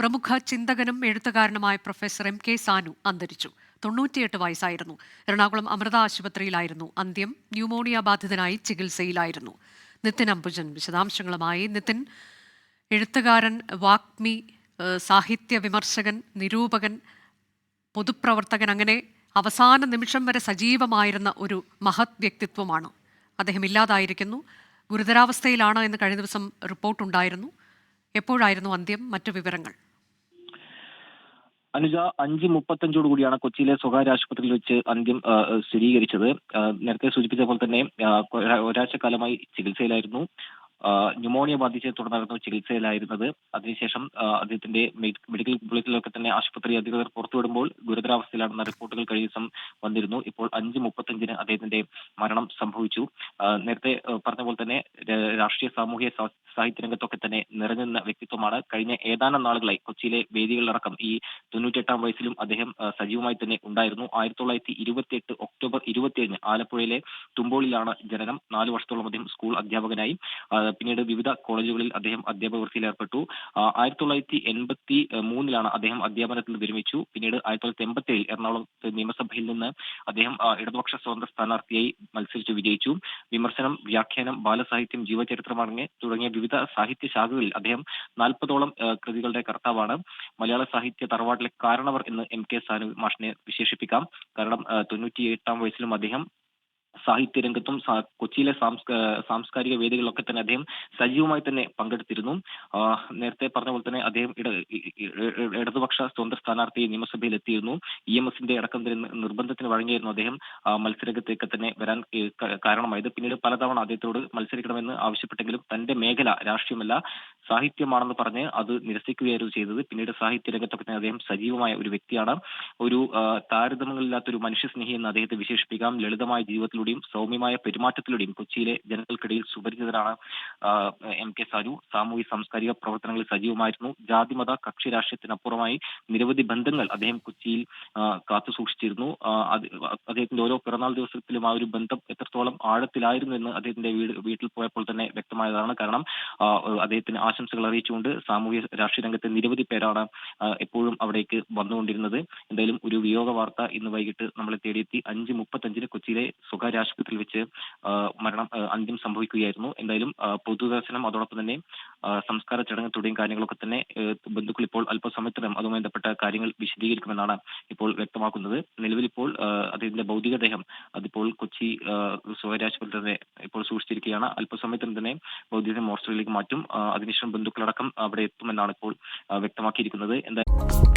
പ്രമുഖ ചിന്തകനും എഴുത്തുകാരനുമായ പ്രൊഫസർ എം കെ സാനു അന്തരിച്ചു. തൊണ്ണൂറ്റിയെട്ട് വയസ്സായിരുന്നു. എറണാകുളം അമൃത ആശുപത്രിയിലായിരുന്നു. അന്ത്യം ന്യൂമോണിയ ബാധിതനായി ചികിത്സയിലായിരുന്നു. നിതിൻ അംബുജൻ വിശദാംശങ്ങളുമായി. നിതിൻ എഴുത്തുകാരൻ വാഗ്മി സാഹിത്യ വിമർശകൻ നിരൂപകൻ പൊതുപ്രവർത്തകൻ അങ്ങനെ അവസാന നിമിഷം വരെ സജീവമായിരുന്ന ഒരു മഹത് വ്യക്തിത്വമാണ്. അദ്ദേഹം ഇല്ലാതായിരിക്കുന്നു. ഗുരുതരാവസ്ഥയിലാണ് എന്ന് കഴിഞ്ഞ ദിവസം റിപ്പോർട്ടുണ്ടായിരുന്നു. എപ്പോഴായിരുന്നു അന്ത്യം? മറ്റു വിവരങ്ങൾ. അനുജ അഞ്ച് മുപ്പത്തഞ്ചോട് കൂടിയാണ് കൊച്ചിയിലെ സ്വകാര്യ ആശുപത്രിയിൽ വെച്ച് അന്ത്യം സ്ഥിരീകരിച്ചത്. നേരത്തെ സൂചിപ്പിച്ച പോലെ തന്നെ ആ, ഒരാഴ്ച കാലമായി ചികിത്സയിലായിരുന്നു. ന്യൂമോണിയ ബാധിച്ചെ തുടർന്നായിരുന്നു ചികിത്സയിലായിരുന്നത്. അതിനുശേഷം അദ്ദേഹത്തിന്റെ മെഡിക്കൽ ബുള്ളറ്റിലൊക്കെ തന്നെ ആശുപത്രി അധികൃതർ പുറത്തുവിടുമ്പോൾ ഗുരുതരാവസ്ഥയിലാണെന്ന റിപ്പോർട്ടുകൾ കഴിഞ്ഞ ദിവസം വന്നിരുന്നു. ഇപ്പോൾ അഞ്ച് മുപ്പത്തഞ്ചിന് അദ്ദേഹത്തിന്റെ മരണം സംഭവിച്ചു. നേരത്തെ പറഞ്ഞ പോലെ തന്നെ രാഷ്ട്രീയ സാമൂഹ്യ സാഹിത്യ രംഗത്തൊക്കെ തന്നെ നിറഞ്ഞുനിന്ന വ്യക്തിത്വമാണ്. കഴിഞ്ഞ ഏതാനും നാളുകളായി കൊച്ചിയിലെ വേദികളിലടക്കം ഈ തൊണ്ണൂറ്റെട്ടാം വയസ്സിലും അദ്ദേഹം സജീവമായി തന്നെ ഉണ്ടായിരുന്നു. ആയിരത്തി തൊള്ളായിരത്തി ഇരുപത്തിയെട്ട് ഒക്ടോബർ ഇരുപത്തിയേഴിന് ആലപ്പുഴയിലെ തുമ്പോളിലാണ് ജനനം. നാല് വർഷത്തോളം അദ്ദേഹം സ്കൂൾ അധ്യാപകനായി. പിന്നീട് വിവിധ കോളേജുകളിൽ അദ്ദേഹം അധ്യാപക വൃത്തിയിൽ ഏർപ്പെട്ടു. ആയിരത്തി തൊള്ളായിരത്തി എൺപത്തി മൂന്നിലാണ് അദ്ദേഹം അധ്യാപനത്തിൽ നിന്ന് വിരമിച്ചു. പിന്നീട് ആയിരത്തി തൊള്ളായിരത്തി എൺപത്തി ഏഴിൽ എറണാകുളം നിയമസഭയിൽ നിന്ന് അദ്ദേഹം ഇടതുപക്ഷ സ്വതന്ത്ര സ്ഥാനാർത്ഥിയായി മത്സരിച്ച് വിജയിച്ചു. വിമർശനം വ്യാഖ്യാനം ബാലസാഹിത്യം ജീവചരിത്രമടങ്ങി തുടങ്ങിയ വിവിധ സാഹിത്യ ശാഖകളിൽ അദ്ദേഹം നാൽപ്പതോളം കൃതികളുടെ കർത്താവാണ്. മലയാള സാഹിത്യ തറവാട്ടിലെ കാരണവർ എന്ന് എം കെ സാനു മാഷിനെ വിശേഷിപ്പിക്കാം. കാരണം തൊണ്ണൂറ്റിയെട്ടാം വയസ്സിലും അദ്ദേഹം സാഹിത്യ രംഗത്തും കൊച്ചിയിലെ സാംസ്കാരിക വേദികളിലൊക്കെ തന്നെ അദ്ദേഹം സജീവമായി തന്നെ പങ്കെടുത്തിരുന്നു. നേരത്തെ പറഞ്ഞ പോലെ തന്നെ അദ്ദേഹം ഇടതുപക്ഷ സ്വതന്ത്ര സ്ഥാനാർത്ഥി നിയമസഭയിൽ എത്തിയിരുന്നു ഇ എം എസിന്റെ അടക്കം നിർബന്ധത്തിന് വഴങ്ങിയിരുന്നു അദ്ദേഹം മത്സരരംഗത്തേക്ക് തന്നെ വരാൻ കാരണമായത്. പിന്നീട് പലതവണ അദ്ദേഹത്തോട് മത്സരിക്കണമെന്ന് ആവശ്യപ്പെട്ടെങ്കിലും തന്റെ മേഖല രാഷ്ട്രീയമല്ല സാഹിത്യമാണെന്ന് പറഞ്ഞ് അത് നിരസിക്കുകയായിരുന്നു ചെയ്തത്. പിന്നീട് സാഹിത്യ രംഗത്തൊക്കെ തന്നെ അദ്ദേഹം സജീവമായ ഒരു വ്യക്തിയാണ്. ഒരു ആ, താരതമ്യങ്ങളില്ലാത്ത ഒരു മനുഷ്യസ്നേഹി എന്ന് അദ്ദേഹത്തെ വിശേഷിപ്പിക്കാം. ലളിതമായ ജീവിതത്തിലൂടെയും സൗമ്യമായ പെരുമാറ്റത്തിലൂടെയും കൊച്ചിയിലെ ജനങ്ങൾക്കിടയിൽ സുപരിചിതരാണ് എം കെ സാനു സാമൂഹ്യ സാംസ്കാരിക പ്രവർത്തനങ്ങളിൽ സജീവമായിരുന്നു. ജാതിമത കക്ഷി രാഷ്ട്രീയത്തിനപ്പുറമായി നിരവധി ബന്ധങ്ങൾ അദ്ദേഹം കൊച്ചിയിൽ കാത്തു സൂക്ഷിച്ചിരുന്നു. അദ്ദേഹത്തിന്റെ ഓരോ പിറന്നാൾ ദിവസത്തിലും ആ ഒരു ബന്ധം എത്രത്തോളം ആഴത്തിലായിരുന്നു എന്ന് അദ്ദേഹത്തിന്റെ വീട് വീട്ടിൽ പോയപ്പോൾ തന്നെ വ്യക്തമായതാണ്. കാരണം അദ്ദേഹത്തിന് ആശംസകൾ അറിയിച്ചുകൊണ്ട് സാമൂഹ്യ രാഷ്ട്രീയ രംഗത്തെ നിരവധി പേരാണ് എപ്പോഴും അവിടേക്ക് വന്നുകൊണ്ടിരുന്നത്. എന്തായാലും ഒരു വിയോഗ വാർത്ത ഇന്ന് വൈകിട്ട് നമ്മളെ തേടിയെത്തി. അഞ്ച് മുപ്പത്തഞ്ചിന് കൊച്ചിയിലെ സ്വകാര്യ ആശുപത്രിയിൽ വെച്ച് മരണം അന്ത്യം സംഭവിക്കുകയായിരുന്നു. എന്തായാലും പൊതുദർശനം അതോടൊപ്പം തന്നെ സംസ്കാര ചടങ്ങ് തുടങ്ങിയ കാര്യങ്ങളൊക്കെ തന്നെ ബന്ധുക്കൾ ഇപ്പോൾ അല്പസമയത്തിനും അതുമായി ബന്ധപ്പെട്ട കാര്യങ്ങൾ വിശദീകരിക്കുമെന്നാണ് ഇപ്പോൾ വ്യക്തമാക്കുന്നത്. നിലവിൽ ഇപ്പോൾ അദ്ദേഹത്തിന്റെ ഭൗതികദേഹം അതിപ്പോൾ കൊച്ചി സ്വകാര്യ ആശുപത്രി തന്നെ ഇപ്പോൾ സൂക്ഷിച്ചിരിക്കുകയാണ്. അല്പസമയത്തിന് തന്നെ ഭൗതികദേഹം മോർച്ചറിയിലേക്ക് മാറ്റും. അതിനുശേഷം ബന്ധുക്കളടക്കം അവിടെ എത്തുമെന്നാണ് ഇപ്പോൾ വ്യക്തമാക്കിയിരിക്കുന്നത്. എന്തായാലും